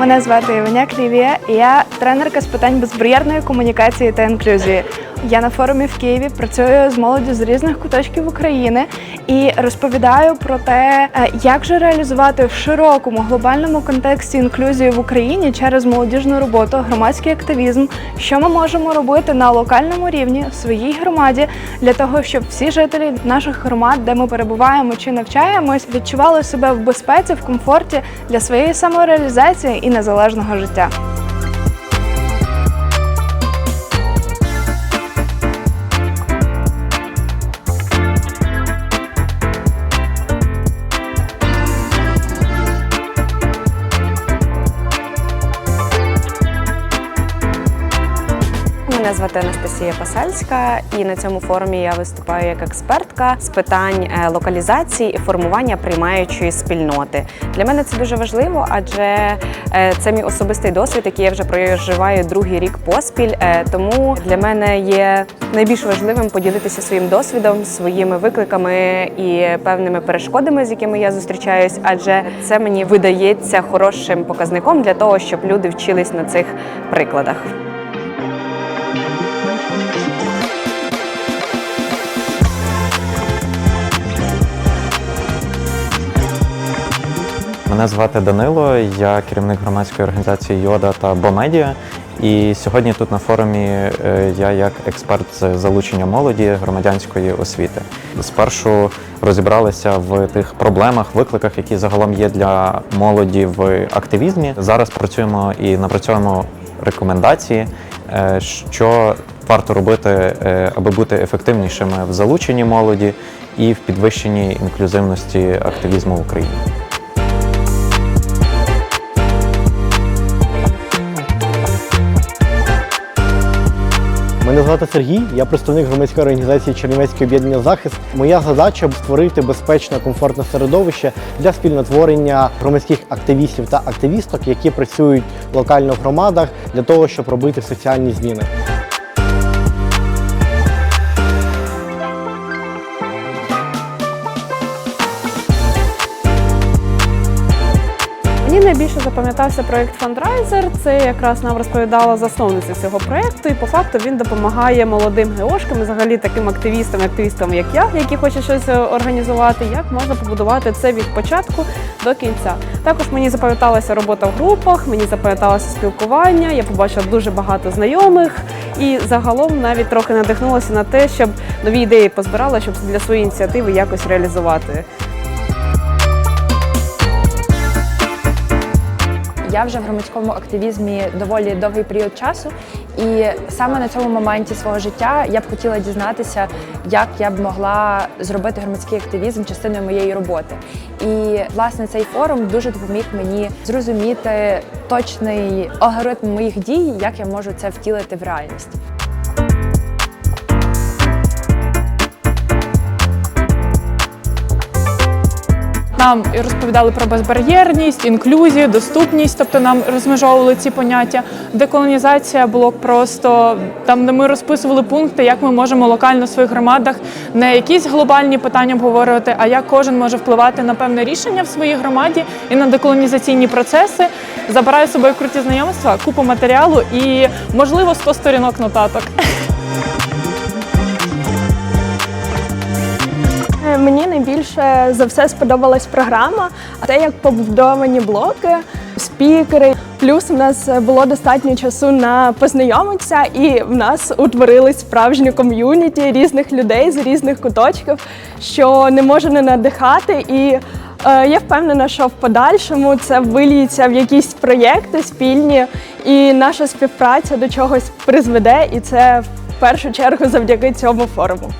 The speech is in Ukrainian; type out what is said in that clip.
Мене звати Іваняк Лівія, і я тренерка з питань безбар'єрної комунікації та інклюзії. Я на форумі в Києві працюю з молоддю з різних куточків України і розповідаю про те, е, як же реалізувати в широкому глобальному контексті інклюзію в Україні через молодіжну роботу, громадський активізм, що ми можемо робити на локальному рівні в своїй громаді для того, щоб всі жителі наших громад, де ми перебуваємо чи навчаємось, відчували себе в безпеці, в комфорті для своєї самореалізації і незалежного життя. Мене звати Анастасія Пасальська, і на цьому форумі я виступаю як експертка з питань е, локалізації і формування приймаючої спільноти. Для мене це дуже важливо, адже е, це мій особистий досвід, який я вже проживаю другий рік поспіль. Е, Тому для мене є найбільш важливим поділитися своїм досвідом, своїми викликами і певними перешкодами, з якими я зустрічаюсь, адже це мені видається хорошим показником для того, щоб люди вчились на цих прикладах. Мене звати Данило, я керівник громадської організації Йода та Бомедіа. І сьогодні тут на форумі е, я як експерт з залучення молоді громадянської освіти. Спершу розібралися в тих проблемах, викликах, які загалом є для молоді в активізмі. Зараз працюємо і напрацьовуємо рекомендації, е, що варто робити, е, аби бути ефективнішими в залученні молоді і в підвищенні інклюзивності активізму в Україні. Мене звати Сергій, я представник громадської організації Чернівецьке об'єднання захист. Моя задача створити безпечне, комфортне середовище для спільнотворення громадських активістів та активісток, які працюють локально в громадах для того, щоб робити соціальні зміни. Мені найбільше запам'ятався проєкт Fundraiser. Це якраз нам розповідала засновниця цього проєкту, і по факту він допомагає молодим геошкам, взагалі таким активістам, і активісткам, як я, які хочуть щось е, організувати, як можна побудувати це від початку до кінця. Також мені запам'яталася робота в групах, мені запам'яталося спілкування. Я побачила дуже багато знайомих і загалом навіть трохи надихнулася на те, щоб нові ідеї позбирала, щоб для своєї ініціативи якось реалізувати. Я вже в громадському активізмі доволі довгий період часу, і саме на цьому моменті свого життя я б хотіла дізнатися, як я б могла зробити громадський активізм частиною моєї роботи. І власне цей форум дуже допоміг мені зрозуміти точний алгоритм моїх дій, як я можу це втілити в реальність. Нам розповідали про безбар'єрність, інклюзію, доступність, тобто нам розмежовували ці поняття. Деколонізація було просто там, де ми розписували пункти, як ми можемо локально в своїх громадах не якісь глобальні питання обговорювати, а як кожен може впливати на певне рішення в своїй громаді і на деколонізаційні процеси. Забираю з собою круті знайомства, купу матеріалу і, можливо, 100 сторінок нотаток. Найбільше за все сподобалась програма, а те, як побудовані блоки, спікери. Плюс в нас було достатньо часу на познайомитися, і в нас утворились справжні ком'юніті різних людей з різних куточків, що не може не надихати. І е, я впевнена, що в подальшому це виліється в якісь проєкти спільні, і наша співпраця до чогось призведе, і це в першу чергу завдяки цьому форуму.